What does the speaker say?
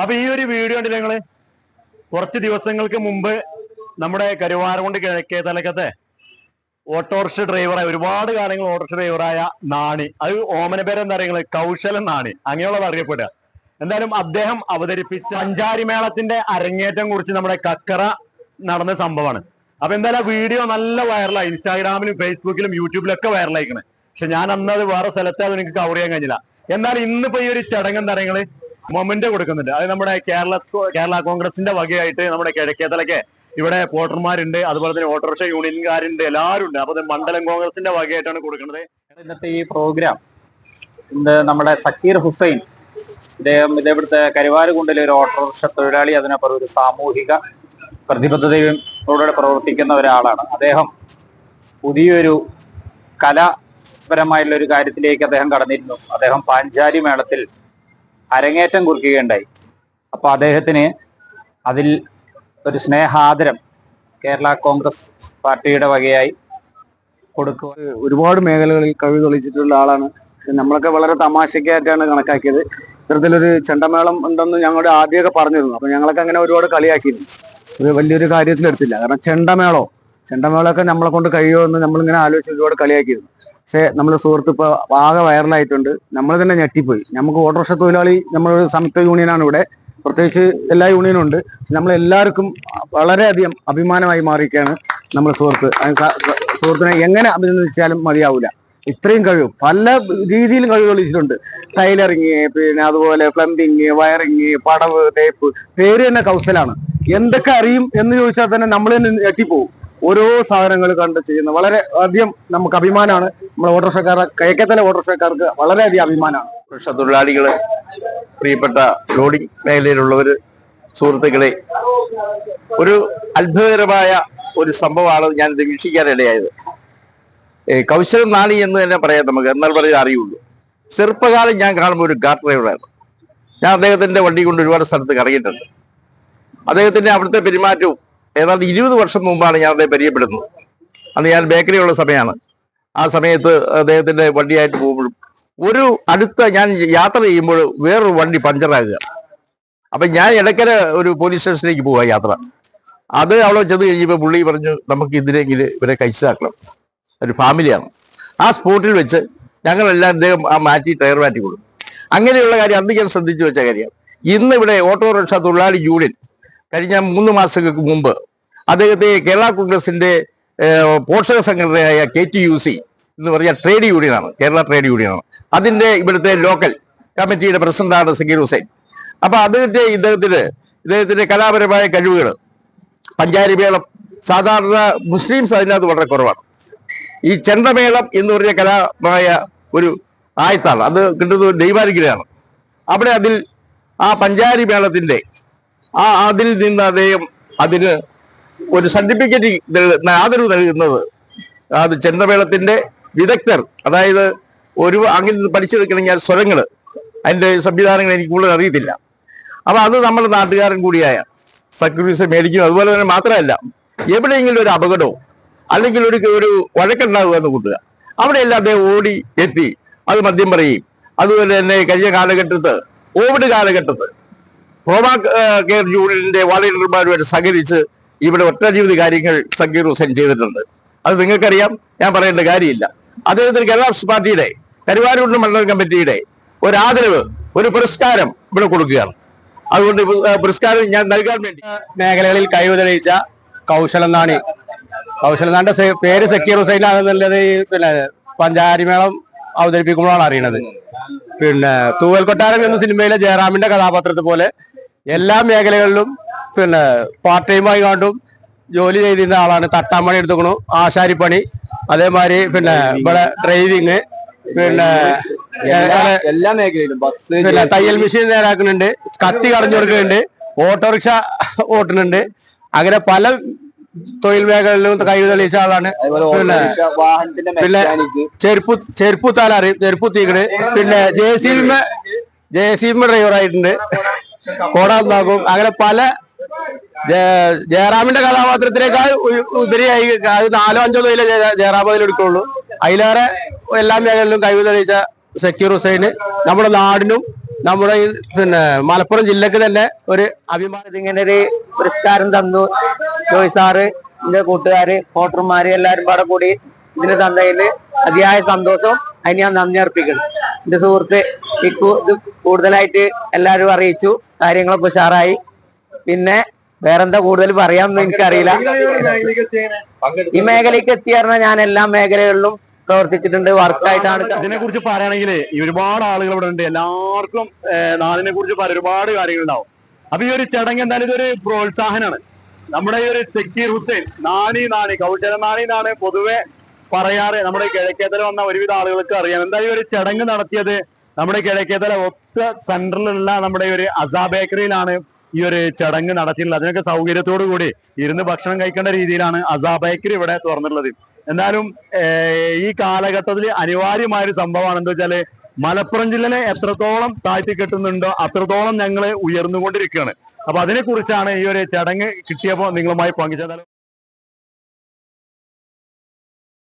അപ്പൊ ഈ ഒരു വീഡിയോ ഉണ്ട് നിങ്ങൾ? കുറച്ച് ദിവസങ്ങൾക്ക് മുമ്പ് നമ്മുടെ കരുവാരകുണ്ട് കിഴക്കേ തലക്കത്തെ. ഓട്ടോറിക്ഷ ഡ്രൈവറായ ഒരുപാട് കാലങ്ങൾ ഓട്ടോറിക്ഷ ഡ്രൈവറായ നാണി. അത് ഓമന പേര് എന്താ പറയുന്നത് കൗശലൻ നാണി. അങ്ങനെയുള്ളത് അറിയപ്പെടുക. എന്തായാലും അദ്ദേഹം അവതരിപ്പിച്ച അഞ്ചാരി മേളത്തിന്റെ അരങ്ങേറ്റം കുറിച്ച് നമ്മുടെ കക്കറ നടന്ന സംഭവമാണ്. അപ്പൊ എന്തായാലും വീഡിയോ നല്ല വൈറലായി. ഇൻസ്റ്റാഗ്രാമിലും ഫേസ്ബുക്കിലും യൂട്യൂബിലും ഒക്കെ വൈറലായിക്കണേ. പക്ഷെ ഞാൻ അന്ന് അത് വേറെ സ്ഥലത്ത് അത് എനിക്ക് കവർ ചെയ്യാൻ കഴിഞ്ഞില്ല. എന്നാൽ ഇന്നിപ്പോ ഈ ഒരു ചടങ്ങ് എന്താ പറയുന്നത് മൊമെന്റ് കൊടുക്കുന്നുണ്ട്. അത് നമ്മുടെ കേരള കേരള കോൺഗ്രസിന്റെ വകയായിട്ട് നമ്മുടെ കിഴക്കേതലക്കെ ഇവിടെ വോട്ടർമാരുണ്ട് അതുപോലെ തന്നെ ഓട്ടോറിക്ഷ യൂണിയൻകാരുണ്ട് എല്ലാവരും ഉണ്ട് അപ്പൊ മണ്ഡലം കോൺഗ്രസിന്റെ വകയായിട്ടാണ് കൊടുക്കുന്നത്. ഇന്നത്തെ ഈ പ്രോഗ്രാം ഇന്ന് നമ്മുടെ സക്കീർ ഹുസൈൻ ഇദ്ദേഹം ഇതേവിടുത്തെ കരുവാരുകുണ്ടിലെ ഒരു ഓട്ടോറിക്ഷ തൊഴിലാളി അതിനപ്പുറം ഒരു സാമൂഹിക പ്രതിബദ്ധതയോടെ പ്രവർത്തിക്കുന്ന ഒരാളാണ്. അദ്ദേഹം പുതിയൊരു കലാപരമായുള്ള ഒരു കാര്യത്തിലേക്ക് അദ്ദേഹം കടന്നിരുന്നു. അദ്ദേഹം പാഞ്ചാലി മേളത്തിൽ അരങ്ങേറ്റം കുറിക്കുകയുണ്ടായി. അപ്പൊ അദ്ദേഹത്തിന് അതിൽ ഒരു സ്നേഹാദരം കേരള കോൺഗ്രസ് പാർട്ടിയുടെ വകയായി കൊടുക്കുക. ഒരുപാട് മേഖലകളിൽ കഴിവ് തെളിയിച്ചിട്ടുള്ള ആളാണ്. നമ്മളൊക്കെ വളരെ തമാശക്കായിട്ടാണ് കണക്കാക്കിയത്. ഇത്തരത്തിലൊരു ചെണ്ടമേളം ഉണ്ടെന്ന് ഞങ്ങളുടെ ആദ്യമൊക്കെ പറഞ്ഞിരുന്നു. അപ്പൊ ഞങ്ങളൊക്കെ അങ്ങനെ ഒരുപാട് കളിയാക്കിയിരുന്നു. ഒരു വലിയൊരു കാര്യത്തിലെടുത്തില്ല കാരണം ചെണ്ടമേളോ ചെണ്ടമേളൊക്കെ നമ്മളെ കൊണ്ട് കഴിയുമോ എന്ന് നമ്മളിങ്ങനെ ആലോചിച്ച് ഒരുപാട് കളിയാക്കിയിരുന്നു. പക്ഷേ നമ്മുടെ സുഹൃത്ത് ഇപ്പോൾ ആകെ വൈറലായിട്ടുണ്ട് നമ്മൾ തന്നെ ഞെട്ടിപ്പോയി. നമുക്ക് ഓട്ടോറിക്ഷ തൊഴിലാളി നമ്മളൊരു സംയുക്ത യൂണിയനാണ് ഇവിടെ. പ്രത്യേകിച്ച് എല്ലാ യൂണിയനും ഉണ്ട്. നമ്മളെല്ലാവർക്കും വളരെയധികം അഭിമാനമായി മാറിയിരിക്കുകയാണ് നമ്മൾ സുഹൃത്ത്. സുഹൃത്തിനെ എങ്ങനെ അഭിനന്ദിച്ചാലും മതിയാവില്ല ഇത്രയും കഴിവ് പല രീതിയിലും കഴിവ് തെളിയിച്ചിട്ടുണ്ട് ടൈലറിങ് പിന്നെ അതുപോലെ പ്ലംബിങ് വയറിങ് പടവ് തേപ്പ് പേര് തന്നെ കൗശലാണ്. എന്തൊക്കെ അറിയും എന്ന് ചോദിച്ചാൽ തന്നെ നമ്മൾ തന്നെ ഞെട്ടിപ്പോവും. ഓരോ സാധനങ്ങൾ കണ്ട് ചെയ്യുന്ന വളരെ അധികം നമുക്ക് അഭിമാനമാണ്. നമ്മുടെ ഓട്ടോറിക്ഷക്കാർ കയക്കത്തല ഓട്ടോറിക്ഷക്കാർക്ക് വളരെയധികം അഭിമാനമാണ്. ഓട്ടോറിക്ഷ തൊഴിലാളികൾ പ്രിയപ്പെട്ട ലോഡിംഗ് മേഖലയിലുള്ളവര് സുഹൃത്തുക്കളെ ഒരു അത്ഭുതകരമായ ഒരു സംഭവമാണ് ഞാൻ വീക്ഷിക്കാനിടയായത്. കൗശലം നാണി എന്ന് തന്നെ പറയാം നമുക്ക് എന്നാൽ പറയാൻ അറിയുള്ളൂ. ചെറുപ്പകാലം ഞാൻ കാണുമ്പോൾ ഒരു കാർ ഡ്രൈവറായിരുന്നു. ഞാൻ അദ്ദേഹത്തിന്റെ വണ്ടി കൊണ്ട് ഒരുപാട് സ്ഥലത്ത് കറങ്ങിയിട്ടുണ്ട്. അദ്ദേഹത്തിന്റെ അവിടുത്തെ പെരുമാറ്റവും ഏതാണ്ട് ഇരുപത് വർഷം മുമ്പാണ് ഞാൻ അദ്ദേഹം പരിചയപ്പെടുന്നത്. അന്ന് ഞാൻ ബേക്കറിയുള്ള സമയമാണ്. ആ സമയത്ത് അദ്ദേഹത്തിന്റെ വണ്ടിയായിട്ട് പോകുമ്പോഴും ഒരു അടുത്ത ഞാൻ യാത്ര ചെയ്യുമ്പോൾ വേറൊരു വണ്ടി പഞ്ചറാകുക അപ്പൊ ഞാൻ ഇടയ്ക്കര ഒരു പോലീസ് സ്റ്റേഷനിലേക്ക് പോവാ യാത്ര. അത് അവിടെ ചെന്ന് കഴിഞ്ഞപ്പോൾ പുള്ളി പറഞ്ഞു നമുക്ക് ഇതിനെങ്കിലും ഇവരെ കഴിച്ചാക്കണം. ഒരു ഫാമിലിയാണ്. ആ സ്പോട്ടിൽ വെച്ച് ഞങ്ങളെല്ലാം അദ്ദേഹം ആ മാറ്റി ടയർ മാറ്റി കൊടുക്കും അങ്ങനെയുള്ള കാര്യം അന്ന് ഞാൻ ശ്രദ്ധിച്ചു വെച്ച കാര്യം. ഇന്ന് ഇവിടെ ഓട്ടോറിക്ഷ തൊഴിലാളി യൂണിയൻ കഴിഞ്ഞ മൂന്ന് മാസങ്ങൾക്ക് മുമ്പ് അദ്ദേഹത്തെ കേരള കോൺഗ്രസിന്റെ പോഷക സംഘടനയായ കെ ടി യു സി എന്ന് പറഞ്ഞാൽ ട്രേഡ് യൂണിയനാണ് കേരള ട്രേഡ് യൂണിയനാണ് അതിന്റെ ഇവിടുത്തെ ലോക്കൽ കമ്മിറ്റിയുടെ പ്രസിഡന്റാണ് സക്കീർ ഹുസൈൻ. അപ്പോൾ അതിന്റെ ഇദ്ദേഹത്തിന് ഇദ്ദേഹത്തിന്റെ കലാപരമായ കഴിവുകൾ പഞ്ചാരി മേളം സാധാരണ മുസ്ലിംസ് അതിനകത്ത് വളരെ കുറവാണ്. ഈ ചെണ്ടമേളം എന്ന് പറഞ്ഞ കലാമായ ഒരു ആയത്താണ് അത് കിട്ടുന്നത് ദൈവാനുഗ്രഹമാണ്. അവിടെ അതിൽ ആ പഞ്ചാരി മേളത്തിന്റെ ആ അതിൽ നിന്ന് അദ്ദേഹം അതിന് ഒരു സർട്ടിഫിക്കറ്റ് ആദരവ് നൽകുന്നത് അത് ചെണ്ടമേളത്തിന്റെ വിദഗ്ധർ അതായത് ഒരു അങ്ങനെ പഠിച്ചെടുക്കണമെങ്കിൽ സ്വരങ്ങൾ അതിന്റെ സംവിധാനങ്ങൾ എനിക്ക് കൂടുതൽ അറിയത്തില്ല. അപ്പൊ അത് നമ്മുടെ നാട്ടുകാരൻ കൂടിയായ സക്യൂരിറ്റീസ് മേടിക്കും. അതുപോലെ തന്നെ മാത്രമല്ല എവിടെയെങ്കിലും ഒരു അപകടമോ അല്ലെങ്കിൽ ഒരു ഒരു വഴക്കുണ്ടാവുക എന്ന് കൂട്ടുക. അവിടെയെല്ലാം അദ്ദേഹം ഓടി എത്തി അത് മദ്യം പറയും അതുപോലെ തന്നെ കഴിഞ്ഞ കാലഘട്ടത്ത് കോവിഡ് കാലഘട്ടത്ത് ഹോമാ കെയർ യൂണിയന്റെ വളണ്ടിയർമാരുമായിട്ട് സഹകരിച്ച് ഇവിടെ ഒട്ടനവധി കാര്യങ്ങൾ സക്കീർ ഹുസൈൻ ചെയ്തിട്ടുണ്ട്. അത് നിങ്ങൾക്കറിയാം ഞാൻ പറയേണ്ട കാര്യമില്ല. അദ്ദേഹത്തിന് കേരളാസ് പാർട്ടിയുടെ കരുവാരൂർ മണ്ഡലം കമ്മിറ്റിയുടെ ഒരു ആദരവ് ഒരു പുരസ്കാരം ഇവിടെ കൊടുക്കുകയാണ്. അതുകൊണ്ട് പുരസ്കാരം ഞാൻ നൽകാൻ വേണ്ടി. മേഖലകളിൽ കഴിവ് തെളിയിച്ച കൗശലം നാണി കൗശലം നാണ്ട പേര് സക്കീർ ഹുസൈനാണെന്നുള്ളത് ഈ പിന്നെ പഞ്ചാരിമേളം അവതരിപ്പിക്കുമ്പോഴാണ് അറിയണത്. പിന്നെ തൂവൽ കൊട്ടാരം എന്ന സിനിമയിലെ ജയറാമിന്റെ കഥാപാത്രത്തെ പോലെ എല്ലാ മേഖലകളിലും പിന്നെ പാർട്ട് ടൈമായി കണ്ടും ജോലി ചെയ്തിരുന്ന ആളാണ്. തട്ടാമണി എടുത്തുക്കണു. ആശാരിപ്പണി. അതേമാതിരി പിന്നെ ഇവിടെ ഡ്രൈവിങ് പിന്നെ എല്ലാ മേഖലയിലും ബസ് പിന്നെ തയ്യൽ മെഷീൻ നേരാക്കുന്നുണ്ട് കത്തി കടഞ്ഞു കൊടുക്കുന്നുണ്ട് ഓട്ടോറിക്ഷ ഓട്ടുന്നുണ്ട് അങ്ങനെ പല തൊഴിൽ മേഖലകളിലും കഴിവ് തെളിയിച്ച ആളാണ് പിന്നെ പിന്നെ ചെരുപ്പു താലാറ് ചെരുപ്പ് തീകട് പിന്നെ ജെ സി ജെ ഡ്രൈവർ ആയിട്ടുണ്ട് കോടാകും അങ്ങനെ പല ജയറാമിന്റെ കഥാപാത്രത്തിനേക്കാൾ ഉപരിയായി നാലോ അഞ്ചോ തൊഴിലെ ജയ- ജയറാം അതിൽ എടുക്കുള്ളൂ. അതിലേറെ എല്ലാ മേഖലയിലും കഴിവ് തെളിയിച്ച സക്കീർ ഹുസൈന് നമ്മുടെ നാടിനും നമ്മുടെ ഈ പിന്നെ മലപ്പുറം ജില്ലക്ക് തന്നെ ഒരു അഭിമാനം ഇതിങ്ങനെ ഒരു പുരസ്കാരം തന്നു. ജോയ് സാറ് എന്റെ കൂട്ടുകാര് വോട്ടർമാര് എല്ലാരും പാടെ കൂടി ഇതിന് തന്നതിൽ അതിയായ സന്തോഷം അതിന് ഞാൻ നന്ദി അർപ്പിക്കണം എന്റെ സുഹൃത്ത് ഇത് കൂടുതലായിട്ട് എല്ലാരും അറിയിച്ചു. കാര്യങ്ങളൊക്കെ ഉഷാറായി. പിന്നെ വേറെന്താ കൂടുതൽ പറയാമെന്ന് എനിക്കറിയില്ല. ഈ മേഖലയ്ക്ക് എത്തിയറിഞ്ഞ ഞാൻ എല്ലാ മേഖലകളിലും പ്രവർത്തിച്ചിട്ടുണ്ട് വർക്കായിട്ടാണ് ഇതിനെ കുറിച്ച് പറയുകയാണെങ്കിൽ ഒരുപാട് ആളുകൾ ഇവിടെ ഉണ്ട്. എല്ലാവർക്കും നാടിനെ കുറിച്ച് പറയാൻ ഒരുപാട് കാര്യങ്ങൾ ഉണ്ടാവും അപ്പൊ ഈ ഒരു ചടങ്ങ് എന്തായാലും ഇതൊരു പ്രോത്സാഹനമാണ്. നമ്മുടെ ഈ ഒരു സക്കീർ ഹുസൈൻ നാണി നാണി കൗശല നാണി എന്നാണ് പൊതുവെ പറയാറ്. നമ്മുടെ കിഴക്കേതല വന്ന ഒരുവിധ ആളുകൾക്ക് അറിയാം. എന്തായാലും ഈ ഒരു ചടങ്ങ് നടത്തിയത്? നമ്മുടെ കിഴക്കേതല ഒത്ത സെന്ററിലുള്ള നമ്മുടെ ഒരു അസാ ബേക്കറിയിലാണ് ഈ ഒരു ചടങ്ങ് നടത്തിയിട്ടുള്ളത്. അതിനൊക്കെ സൗകര്യത്തോടു കൂടി ഇരുന്ന് ഭക്ഷണം കഴിക്കേണ്ട രീതിയിലാണ് അസാ ബേക്കറി ഇവിടെ തുറന്നിട്ടുള്ളത്. എന്നാലും ഈ കാലഘട്ടത്തിൽ അനിവാര്യമായ ഒരു സംഭവമാണ് എന്താ വെച്ചാൽ മലപ്പുറം ജില്ലനെ എത്രത്തോളം താഴ്ത്തി കെട്ടുന്നുണ്ടോ അത്രത്തോളം ഞങ്ങൾ ഉയർന്നുകൊണ്ടിരിക്കുകയാണ്. അപ്പൊ അതിനെക്കുറിച്ചാണ് ഈ ഒരു ചടങ്ങ് കിട്ടിയപ്പോൾ നിങ്ങളുമായി പങ്കുചേർന്നത്.